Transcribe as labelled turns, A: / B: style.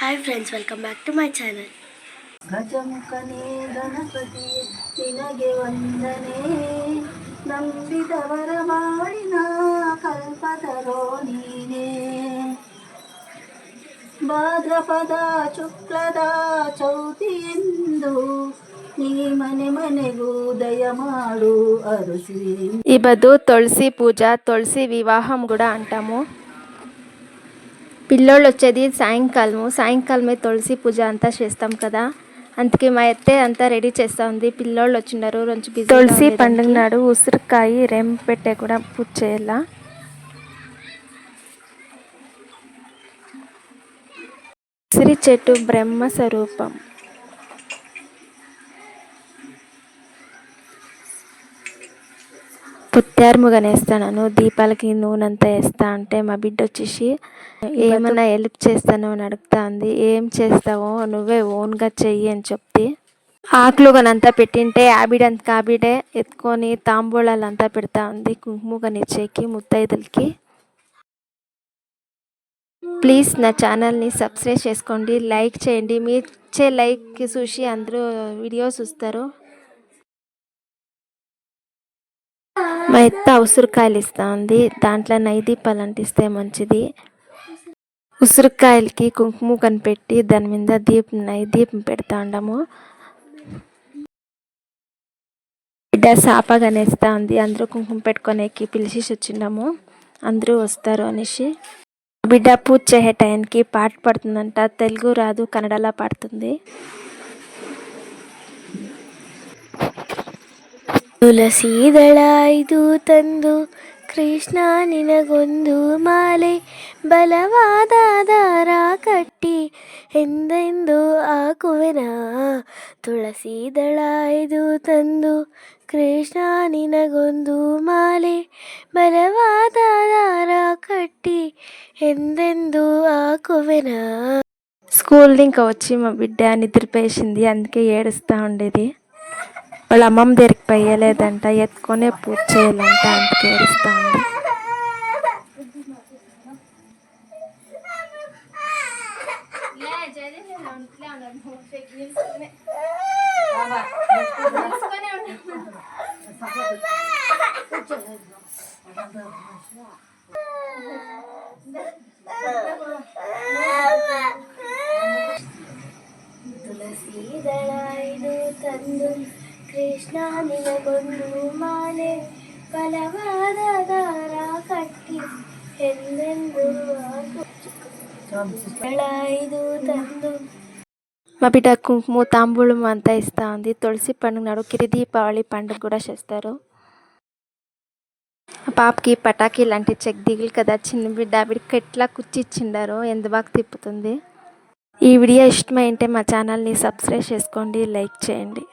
A: hi friends welcome back to my channel
B: ಗಜಮುಖನೇ Ganapati ನಿನಗೆ ವಂದನೆ ನಂಬಿದವರ ಮಾಡಿನ ಕಲ್ಪತರೋ ನೀನೇ ಭಾದ್ರಪದ ಶುಕ್ಲದ ಚೌತಿಯೆಂದು ನೀ ಮನೆ ಮನೆಗೂ ದಯ ಮಾಡು ಅರಸಿ
C: ఈ బదు తులసి పూజ తులసి వివాహం కూడా అంటాము పిల్లోళ్ళు వచ్చేది సాయంకాలము. సాయంకాలమే తులసి పూజ అంతా చేస్తాం కదా. అందుకే మా అత్తే అంతా రెడీ చేస్తా ఉంది. పిల్లోళ్ళు వచ్చిన్నారు బిజీ తులసి పండుగ నాడు ఉసిరికాయ రెం పెట్టే కూడా పూజ చేయాల? ఉసిరి చెట్టు బ్రహ్మ స్వరూపం. పుత్తారుముగా వేస్తాను దీపాలకి నూనె అంతా వేస్తా అంటే మా బిడ్డ వచ్చేసి ఏమన్నా హెల్ప్ చేస్తాను అని అడుగుతా ఉంది ఏం చేస్తావో నువ్వే ఓన్గా చెయ్యి అని చెప్తే ఆకులుగానంతా పెట్టింటే ఆవిడంత కాబిడే ఎత్తుకొని తాంబూలాలు అంతా పెడతా ఉంది కుంకుమగనిచ్చేకి ముత్తైదులకి. ప్లీజ్ నా ఛానల్ని సబ్స్క్రైబ్ చేసుకోండి లైక్ చేయండి. మీరు ఇచ్చే లైక్ చూసి అందరూ వీడియోస్ చూస్తారు. మా ఎత్త ఉసిరికాయలు ఇస్తూ ఉంది. దాంట్లో నైదీపాలు అంటిస్తే మంచిది. ఉసిరికాయలకి కుంకుమ కనిపెట్టి దాని మీద దీపం నై దీపం పెడతా ఉండము. బిడ్డ సాపగానేస్తా ఉంది. అందరూ కుంకుమ పెట్టుకోనేకి పిలిచి వచ్చిండము. అందరూ వస్తారు అనేసి. బిడ్డ పూజ చేసే టైంకి పాట పడుతుందంట. తెలుగు రాదు కన్నడలా పాడుతుంది.
A: ತುಳಸಿದಳ ಇದು ತಂದು ಕೃಷ್ಣ ನಿನಗೊಂದು ಮಾಲೆ ಬಲವಾದ ದಾರ ಕಟ್ಟಿ ಎಂದೆಂದು ಹಾಕುವೆನ ತುಳಸಿದಳ ಇದು ತಂದು ಕೃಷ್ಣ ನಿನಗೊಂದು ಮಾಲೆ ಬಲವಾದ ದಾರ ಕಟ್ಟಿ ఎందెందు ఆకువెనా
C: స్కూల్ ఇంకా వచ్చి మా బిడ్డ నిద్రపోయేసింది అందుకే ఏడుస్తూ ఉండేది వాళ్ళ అమ్మమ్మ దగ్గరికి పోయలేదంట ఎత్తుకొనే పూజ చేయాలంట అందుకే ఏడుస్తూ ఉంది
A: ಕೃಷ್ಣ ನಿನಗೊಂದು ಮಾಲೆ ಬಲವಾದ ದಾರ ಕಟ್ಟಿ ಎಂದೆಂದು ಹಾಕು. ದಳ ಇದು ತಂದು
C: మా బిడ్డ కుంకుమ తాంబూలం అంతా ఇస్తూ ఉంది తులసి పండుగ నాడు కిరి దీపావళి పండుగ కూడా చేస్తారు ఆ పాపకి పటాకీ లాంటి చెక్ దిగులు కదా చిన్న బిడ్డ ఆవిడకి ఎట్లా కుచ్చిచ్చిండారో ఎంత బాగా తిప్పుతుంది ఈ వీడియో ఇష్టమైంటే మా ఛానల్ని సబ్స్క్రైబ్ చేసుకోండి లైక్ చేయండి